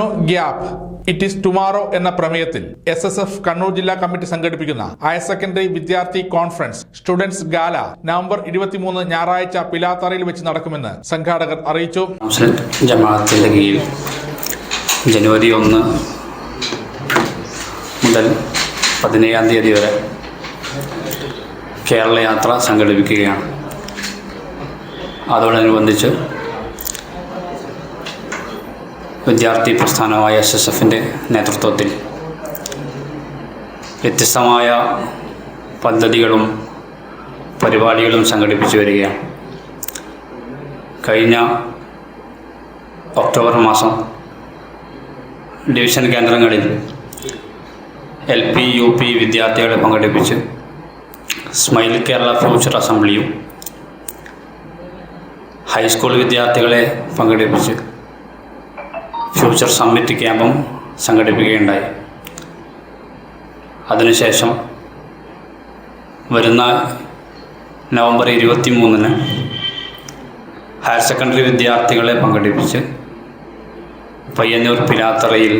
No gap it is tomorrow എന്ന പ്രമേയത്തിൽ S S F Kannur ജില്ലാ കമ്മിറ്റി സംഘടിപ്പിക്കുന്ന ഹയർ സെക്കൻഡറി വിദ്യാർത്ഥി കോൺഫറൻസ് സ്റ്റുഡൻസ് ഗാല നവംബർ ഇരുപത്തിമൂന്ന് ഞായറാഴ്ച പിലാത്തറയിൽ വെച്ച് നടക്കുമെന്ന് സംഘാടകർ അറിയിച്ചു. ജമാഅത്തിന്റെ കീഴിൽ ജനുവരി ഒന്ന് മുതൽ പതിനേഴാം തീയതി വരെ കേരള യാത്ര സംഘടിപ്പിക്കുകയാണ്. അതോടനുബന്ധിച്ച് വിദ്യാർത്ഥി പ്രസ്ഥാനമായ എസ് എസ് എഫിന്റെ നേതൃത്വത്തിൽ വ്യത്യസ്തമായ പദ്ധതികളും പരിപാടികളും സംഘടിപ്പിച്ചു വരികയാണ്. കഴിഞ്ഞ ഒക്ടോബർ മാസം ഡിവിഷൻ കേന്ദ്രങ്ങളിൽ എൽ പി യു പി വിദ്യാർത്ഥികളെ പങ്കെടുപ്പിച്ച് സ്മൈൽ കേരള ഫ്യൂച്ചർ അസംബ്ലിയും ഹൈസ്കൂൾ വിദ്യാർത്ഥികളെ പങ്കെടുപ്പിച്ച് ഫ്യൂച്ചർ സമ്മിറ്റ് ക്യാമ്പും സംഘടിപ്പിക്കുകയുണ്ടായി. അതിനുശേഷം വരുന്ന നവംബർ ഇരുപത്തി മൂന്നിന് ഹയർ സെക്കൻഡറി വിദ്യാർത്ഥികളെ പങ്കെടുപ്പിച്ച് പയ്യന്നൂർ പിലാത്തറയിൽ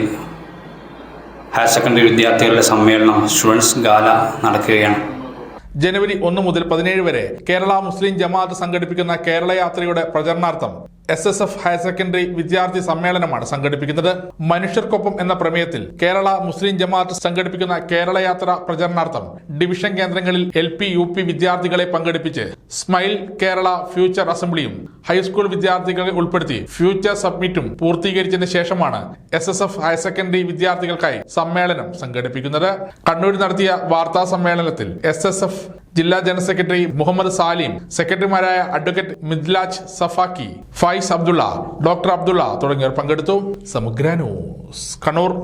ഹയർ സെക്കൻഡറി വിദ്യാർത്ഥികളുടെ സമ്മേളനം സ്റ്റുഡൻസ് ഗാല നടക്കുകയാണ്. ജനുവരി ഒന്ന് മുതൽ പതിനേഴ് വരെ കേരള മുസ്ലിം ജമാഅത്ത് സംഘടിപ്പിക്കുന്ന കേരള യാത്രയുടെ പ്രചരണാർത്ഥം S S F higher secondary വിദ്യാർത്ഥി സമ്മേളനമാണ് സംഘടിപ്പിക്കുന്നത്. മനുഷ്യർക്കൊപ്പം എന്ന പ്രമേയത്തിൽ കേരള മുസ്ലിം ജമാഅത്ത് സംഘടിപ്പിക്കുന്ന കേരള യാത്ര പ്രചരണാർത്ഥം ഡിവിഷൻ കേന്ദ്രങ്ങളിൽ എൽ പി യു പി വിദ്യാർത്ഥികളെ പങ്കെടുപ്പിച്ച് സ്മൈൽ കേരള ഫ്യൂച്ചർ അസംബ്ലിയും ഹൈസ്കൂൾ വിദ്യാർത്ഥികളെ ഉൾപ്പെടുത്തി ഫ്യൂച്ചർ സബ്മിറ്റും പൂർത്തീകരിച്ചതിന് ശേഷമാണ് S S F higher secondary വിദ്യാർത്ഥികൾക്കായി സമ്മേളനം സംഘടിപ്പിക്കുന്നത്. കണ്ണൂരിൽ നടത്തിയ വാർത്താ സമ്മേളനത്തിൽ എസ് എസ് എഫ് ജില്ലാ ജനറൽ സെക്രട്ടറി മുഹമ്മദ് സാലിം സെക്രട്ടറിമാരായ അഡ്വക്കേറ്റ് മിദ്ലാജ് സഫാക്കി ഫൈസ് അബ്ദുള്ള ഡോക്ടർ അബ്ദുള്ള തുടങ്ങിയവർ പങ്കെടുത്തു. സമഗ്ര ന്യൂസ് കണ്ണൂർ.